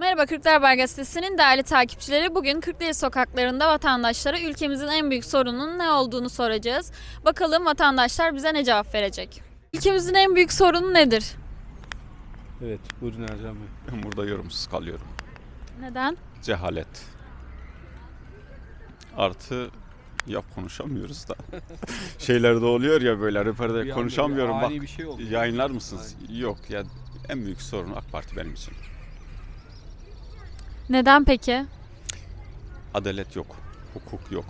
Merhaba Kırklar Haber Gazetesi'nin değerli takipçileri. Bugün Kırklareli sokaklarında vatandaşlara ülkemizin en büyük sorununun ne olduğunu soracağız. Bakalım vatandaşlar bize ne cevap verecek? Ülkemizin en büyük sorunu nedir? Evet, buyurun Ercan Bey. Ben burada yorumsuz kalıyorum. Neden? Cehalet. Artı yap konuşamıyoruz da. Şeylerde oluyor ya böyle anda konuşamıyorum bir bak. bir şey oldu. Yayınlar mısınız? Yok ya en büyük sorun AK Parti benim için. Neden peki? Adalet yok. Hukuk yok.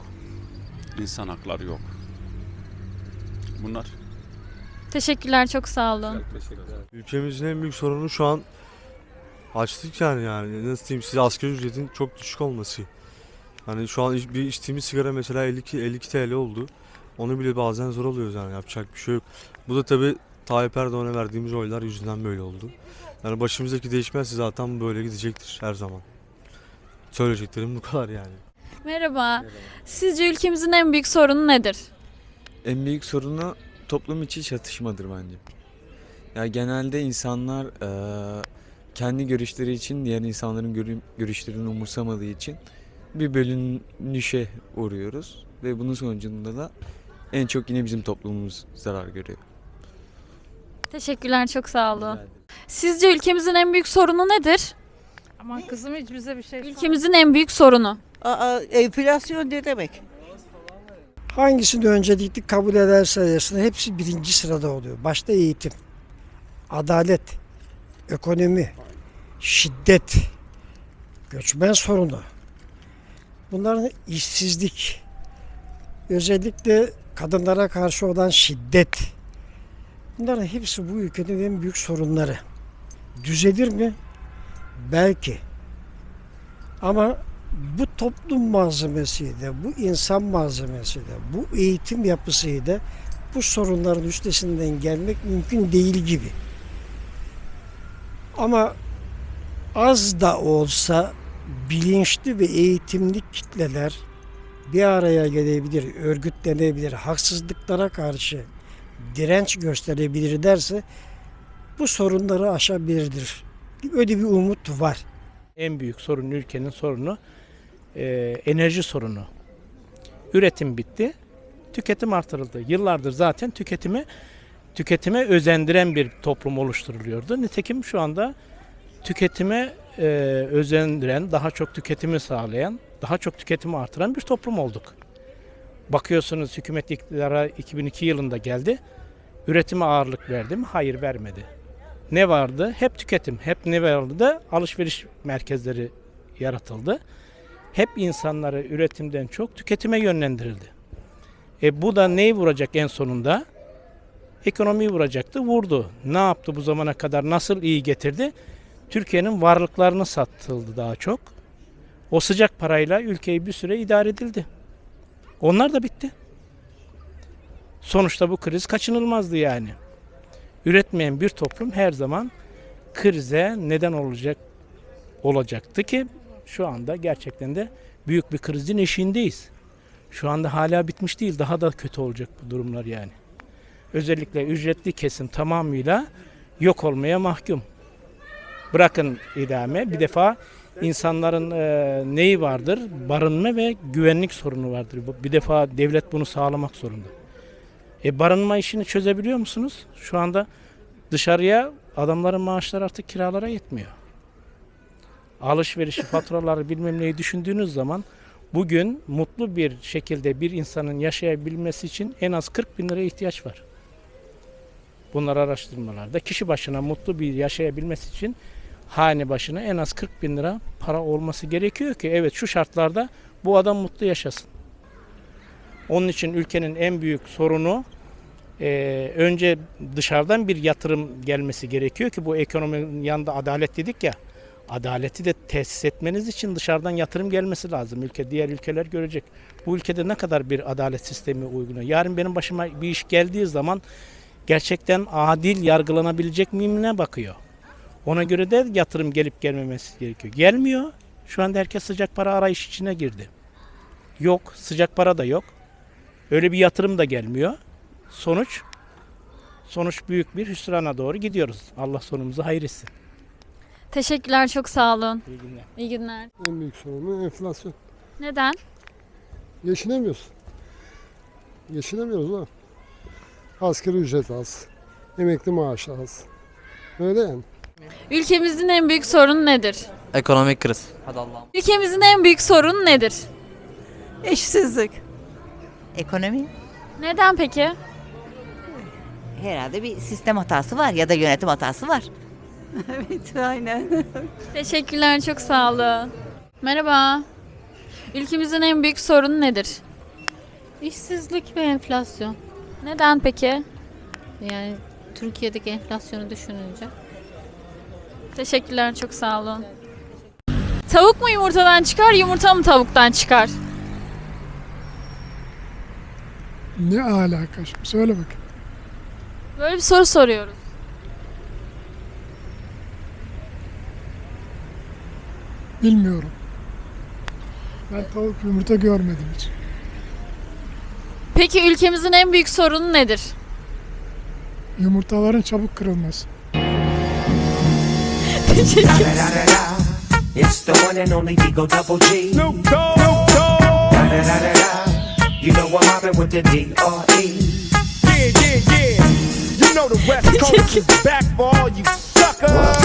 insan hakları yok. Bunlar Teşekkürler çok sağ olun. Ülkemizin en büyük sorunu şu an açlık yani yani nasıl diyeyim size asgari ücretin çok düşük olması. Hani şu an bir içtiğimiz sigara mesela 52, 52 TL oldu. Onu bile bazen zor oluyoruz yani yapacak bir şey yok. Bu da tabi Tayyip Erdoğan'a verdiğimiz oylar yüzünden böyle oldu. Yani başımızdaki değişmezse zaten böyle gidecektir her zaman. Söyleyeceklerim bu kadar yani. Merhaba. Sizce ülkemizin en büyük sorunu nedir? En büyük sorunu toplum içi çatışmadır bence. Ya genelde insanlar eee, kendi görüşleri için diğer insanların görü- görüşlerini umursamadığı için bir bölünüşe uğruyoruz ve bunun sonucunda da en çok yine bizim toplumumuz zarar görüyor. Teşekkürler çok sağ olun. Sizce ülkemizin en büyük sorunu nedir? Aman kızım hiç bize bir şey Ülkemizin en büyük sorunu. Aa, enflasyon ne demek? Hangisini öncelikli kabul ederse edersin hepsi birinci sırada oluyor. Başta eğitim, adalet, ekonomi, şiddet, göçmen sorunu. Bunların işsizlik, özellikle kadınlara karşı olan şiddet. Bunların hepsi bu ülkenin en büyük sorunları. Düzelir mi? Belki. Ama bu toplum malzemesiyle, bu insan malzemesiyle, bu eğitim yapısıyla bu sorunların üstesinden gelmek mümkün değil gibi. Ama az da olsa bilinçli ve eğitimli kitleler bir araya gelebilir, örgütlenebilir, haksızlıklara karşı direnç gösterebilir derse bu sorunları aşabilirdir. Öyle bir umut var. En büyük sorun ülkenin sorunu e, enerji sorunu. Üretim bitti, tüketim artırıldı. Yıllardır zaten tüketimi tüketime özendiren bir toplum oluşturuluyordu. Nitekim şu anda tüketime e, özendiren, daha çok tüketimi sağlayan, daha çok tüketimi artıran bir toplum olduk. Bakıyorsunuz hükümet iktidara 2002 yılında geldi. Üretime ağırlık verdi mi? Hayır vermedi ne vardı? Hep tüketim. Hep ne vardı? Alışveriş merkezleri yaratıldı. Hep insanları üretimden çok tüketime yönlendirildi. E bu da neyi vuracak en sonunda? Ekonomiyi vuracaktı, vurdu. Ne yaptı bu zamana kadar? Nasıl iyi getirdi? Türkiye'nin varlıklarını satıldı daha çok. O sıcak parayla ülkeyi bir süre idare edildi. Onlar da bitti. Sonuçta bu kriz kaçınılmazdı yani üretmeyen bir toplum her zaman krize neden olacak olacaktı ki şu anda gerçekten de büyük bir krizin eşiğindeyiz. Şu anda hala bitmiş değil. Daha da kötü olacak bu durumlar yani. Özellikle ücretli kesim tamamıyla yok olmaya mahkum. Bırakın idame. Bir defa insanların e, neyi vardır? Barınma ve güvenlik sorunu vardır. Bir defa devlet bunu sağlamak zorunda. E barınma işini çözebiliyor musunuz? Şu anda dışarıya adamların maaşları artık kiralara yetmiyor. Alışverişi, faturaları bilmem neyi düşündüğünüz zaman bugün mutlu bir şekilde bir insanın yaşayabilmesi için en az 40 bin liraya ihtiyaç var. Bunlar araştırmalarda kişi başına mutlu bir yaşayabilmesi için hane başına en az 40 bin lira para olması gerekiyor ki evet şu şartlarda bu adam mutlu yaşasın. Onun için ülkenin en büyük sorunu eee, önce dışarıdan bir yatırım gelmesi gerekiyor ki bu ekonominin yanında adalet dedik ya. Adaleti de tesis etmeniz için dışarıdan yatırım gelmesi lazım. Ülke diğer ülkeler görecek. Bu ülkede ne kadar bir adalet sistemi uygulanıyor. Yarın benim başıma bir iş geldiği zaman gerçekten adil yargılanabilecek miyim ne bakıyor. Ona göre de yatırım gelip gelmemesi gerekiyor. Gelmiyor. Şu anda herkes sıcak para arayış içine girdi. Yok, sıcak para da yok. Öyle bir yatırım da gelmiyor. Sonuç sonuç büyük bir hüsrana doğru gidiyoruz. Allah sonumuzu hayır etsin. Teşekkürler çok sağ olun. İyi günler. İyi günler. En büyük sorunu enflasyon. Neden? Geçinemiyoruz. Geçinemiyoruz ha. Asgari ücret az. Emekli maaşı az. Öyle yani. Ülkemizin en büyük sorunu nedir? Ekonomik kriz. Hadi Allah'ım. Ülkemizin en büyük sorunu nedir? Eşsizlik. Ekonomi. Neden peki? Herhalde bir sistem hatası var ya da yönetim hatası var. evet aynen. Teşekkürler çok sağ olun. Merhaba. Ülkemizin en büyük sorunu nedir? İşsizlik ve enflasyon. Neden peki? Yani Türkiye'deki enflasyonu düşününce. Teşekkürler çok sağ olun. Tavuk mu yumurtadan çıkar, yumurta mı tavuktan çıkar? Ne alaka şimdi? Söyle bak. Böyle bir soru soruyoruz. Bilmiyorum. Ben tavuk yumurta görmedim hiç. Peki ülkemizin en büyük sorunu nedir? Yumurtaların çabuk kırılması. It's the one and only Digo Double G. Snoop Dogg. Da da da da da. You know I'm mobbing with the D.R.E. Yeah, yeah, yeah. You know the West Coast is back for all you suckers.